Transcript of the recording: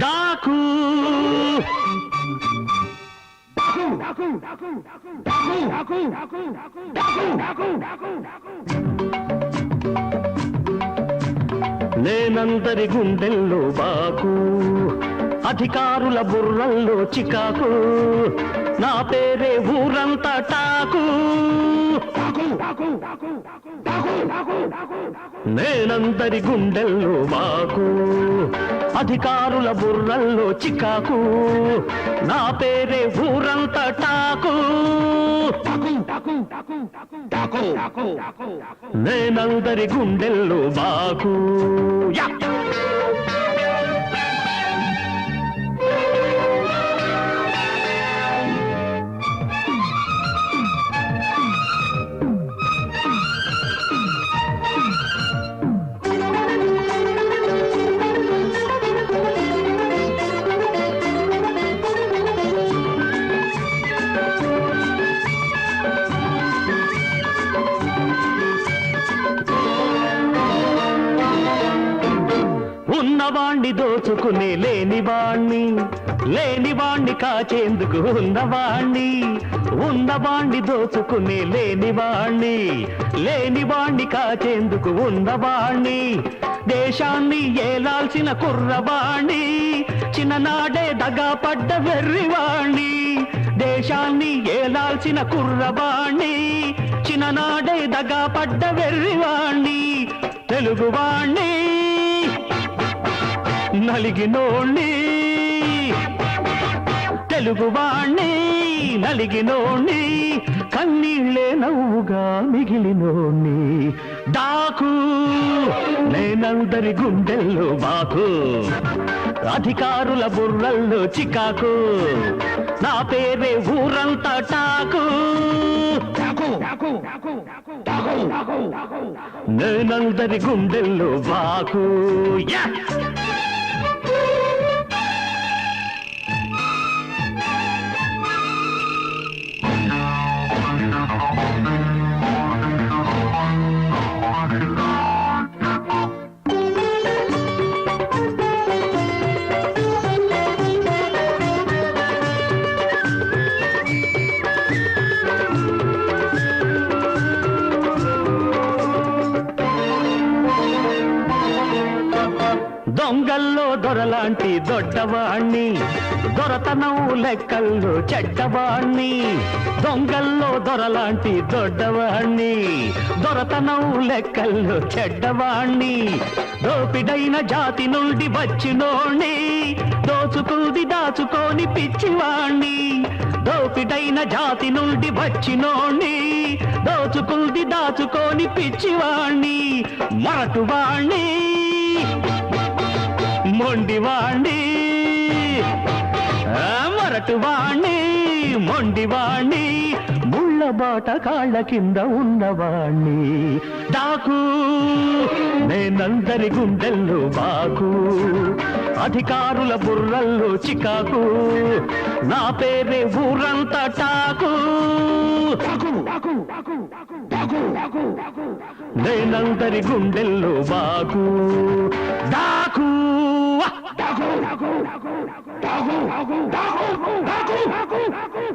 డాకు నేనందరి గుండెల్లో బాకు అధికారుల బుర్రల్లో చికాకు నా పేరే ఊరంతా టాకు నేనందరి గుండెల్లో బాకు అధికారుల బుర్రల్లో చికాకు నా పేరే ఊరంతా టాకు నేనందరి గుండెల్లో బాకు. ఉన్నవాణ్ణి దోచుకునే లేనివాణ్ణి లేనివాణ్ణి కాచేందుకు ఉన్నవాణ్ణి ఉన్నవాణ్ణి దోచుకునే లేనివాణ్ణి లేనివాణ్ణి కాచేందుకు ఉన్నవాణ్ణి. దేశాన్ని ఏలాల్సిన కుర్రవాణ్ణి చిన్ననాడే దగా పడ్డ వెర్రివాణ్ణి. దేశాన్ని ఏలాల్సిన కుర్రవాణ్ణి చిన్ననాడే దగా పడ్డ వెర్రివాణ్ణి. తెలుగువాణ్ణి నలిగినోణ్ణి. తెలుగువాణ్ణి నలిగినోణ్ణి. కన్నీళ్ళే నవ్వుగా మిగిలినోణ్ణి. డాకు నేనందరి గుండెల్లో బాకు. అధికారుల బుర్రల్లో చికాకు. నా పేరే ఊరంతా టాకు. నేనందరి గుండెల్లో బాకు. యా! దొరలాంటి దొడ్డవాణ్ణి దొరతనం లెక్కల్లో చెడ్డవాణ్ణి దొంగల్లో దొరలాంటి దొడ్డవాణ్ణి దొరతనం లెక్కల్లో చెడ్డవాణ్ణి దోపిడైన జాతి నుండి వచ్చినోణ్ణి దోచుకుంది దాచుకోని పిచ్చివాణ్ణి దోపిడైన జాతి నుండి వచ్చినోణ్ణి దోచుకుంది దాచుకోని పిచ్చివాణ్ణి మరటువాణ్ణి. మొండివాణ్ణి మొరటువాణ్ణి మొండివాణ్ణి ముళ్ళ బాట కాళ్ళ కింద ఉన్నవాణ్ణి డాకు నేనందరి గుండెల్లో బాకు. అధికారుల బుర్రల్లో చికాకు. నా పేరే ఊరంతా టాకు. నేనందరి గుండెల్లో బాకు. ডাকো ডাকো ডাকো ডাকো ডাকো ডাকো ডাকো